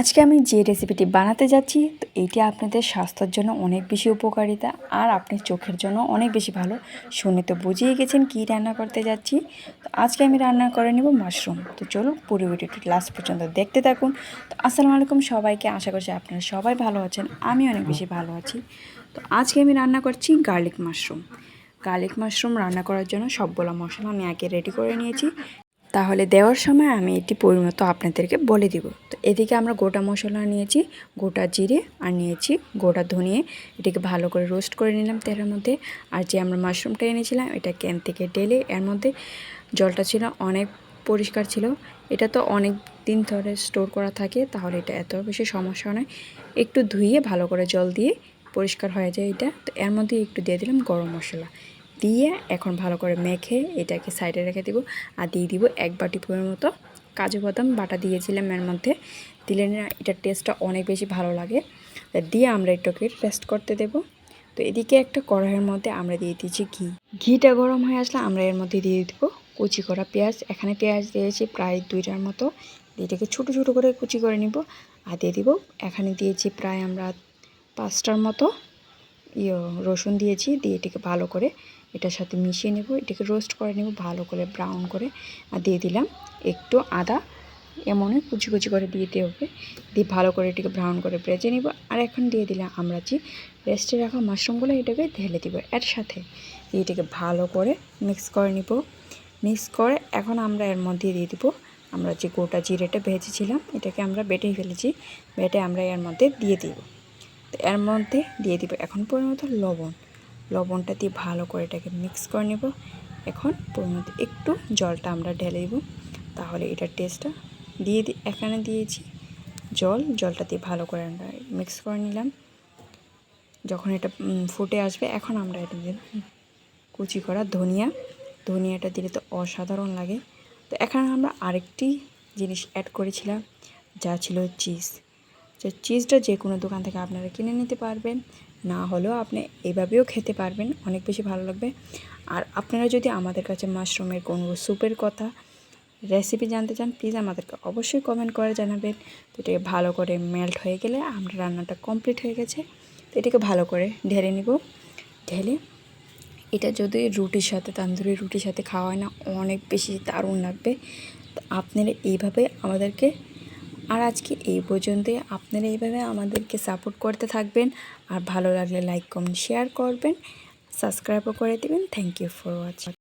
আজকে আমি যে রেসিপিটি বানাতে যাচ্ছি, তো এইটি আপনাদের স্বাস্থ্যের জন্য অনেক বেশি উপকারিতা আর আপনি চোখের জন্য অনেক বেশি ভালো। শুনে তো বুঝিয়ে গেছেন কী রান্না করতে যাচ্ছি। তো আজকে আমি রান্না করে নেব মাশরুম তো চলুন পুরো ভিডিওটি লাস্ট পর্যন্ত দেখতে থাকুন। তো আসসালামু আলাইকুম সবাইকে, আশা করছি আপনারা সবাই ভালো আছেন, আমি অনেক বেশি ভালো আছি। তো আজকে আমি রান্না করছি গার্লিক মাশরুম গার্লিক মাশরুম রান্না করার জন্য সবগুলো মশলা আমি আগে রেডি করে নিয়েছি। তাহলে দেওয়ার সময় আমি এটি পরিমতো আপনাদেরকে বলে দিব। তো এদিকে আমরা গোটা মশলা নিয়েছি, গোটা জিরে আর নিয়েছি গোটা ধনিয়ে। এটাকে ভালো করে রোস্ট করে নিলাম তেলের মধ্যে। আর যে আমরা মাশরুমটা এনেছিলাম, এটা ক্যান থেকে ডেলে এর মধ্যে জলটা ছিল অনেক পরিষ্কার ছিল। এটা তো অনেক দিন ধরে স্টোর করা থাকে, তাহলে এটা এত বেশি সমস্যা নয়। একটু ধুয়ে ভালো করে জল দিয়ে পরিষ্কার হয়ে যায় এটা। তো এর মধ্যে একটু দিয়ে দিলাম গরম মশলা। দিয়ে এখন ভালো করে মেখে এটাকে সাইডে রেখে দিব। আর দিয়ে দিব এক বাটি পরিমাণ মতো কাজু বাদাম। বাটা দিয়েছিলাম এর মধ্যে। দিলে না এটার টেস্টটা অনেক বেশি ভালো লাগে। দিয়ে আমরা এটাকে রেস্ট করতে দেব। তো এদিকে একটা কড়াইয়ের মধ্যে আমরা দিয়ে দিয়েছি ঘি। ঘিটা গরম হয়ে আসলে আমরা এর মধ্যে দিয়ে দিব কুচি করা পেঁয়াজ। এখানে পেঁয়াজ দিয়েছি প্রায় দুইটার মতো। এটাকে ছোটো ছোটো করে কুচি করে নিব। আর দিয়ে দিব এখানে দিয়েছি প্রায় আমরা পাঁচটার মতো ইয়ে রসুন দিয়েছি। দিয়ে এটাকে ভালো করে এটার সাথে মিশিয়ে নেব, এটাকে রোস্ট করে নেব ভালো করে ব্রাউন করে। আর দিয়ে দিলাম একটু আদা, এমনই কুচি কুচি করে দিয়ে দিতে হবে। দিয়ে ভালো করে এটাকে ব্রাউন করে ভেজে নিব। আর এখন দিয়ে দিলাম আমরা যে রেস্টে রাখা মাশরুমগুলো এটাকে ঢেলে দিব এর সাথে এটাকে ভালো করে মিক্স করে নিব। মিক্স করে এখন আমরা এর মধ্যে দিয়ে দিব আমরা যে গোটা জিরেটা ভেজেছিলাম, এটাকে আমরা বেটে ফেলেছি। বেটে আমরা এর মধ্যে দিয়ে দিব। এর মধ্যে দিয়ে দিব এখন পরিমত লবণ। লবণটা দিয়ে ভালো করে এটাকে মিক্স করে নেব। এখন পরিমত একটু জলটা আমরা ঢেলে দেব। তাহলে এটার টেস্টটা দিয়ে এখানে দিয়েছি জল। জলটা দিয়ে ভালো করে আমরা মিক্স করে নিলাম। যখন এটা ফুটে আসবে, এখন আমরা এটা দিয়ে কুচি করা ধনিয়া। ধনিয়াটা দিলে তো অসাধারণ লাগে। তো এখানে আমরা আরেকটি জিনিস অ্যাড করেছিলাম, যা ছিল চিজ তো চিজটা যে কোনো দোকান থেকে আপনারা কিনে নিতে পারবেন। না হলেও আপনি এভাবেও খেতে পারবেন, অনেক বেশি ভালো লাগবে। আর আপনারা যদি আমাদের কাছে মাশরুমের কোনো স্যুপের কথা রেসিপি জানতে চান প্লিজ আমাদেরকে অবশ্যই কমেন্ট করে জানাবেন। তো এটাকে ভালো করে মেল্ট হয়ে গেলে আমরা রান্নাটা কমপ্লিট হয়ে গেছে। তো এটাকে ভালো করে ঢেলে নিব। ঢেলে এটা যদি রুটির সাথে, তান্দুরি রুটির সাথে খাওয়া হয় না, অনেক বেশি দারুণ লাগবে। আপনারা এইভাবে আমাদেরকে আর আজকে এই পর্যন্তই। আপনারা এইভাবে আমাদেরকে সাপোর্ট করতে থাকবেন আর ভালো লাগলে লাইক কমেন্ট শেয়ার করবেন। সাবস্ক্রাইবও করে দেবেন। Thank you for watching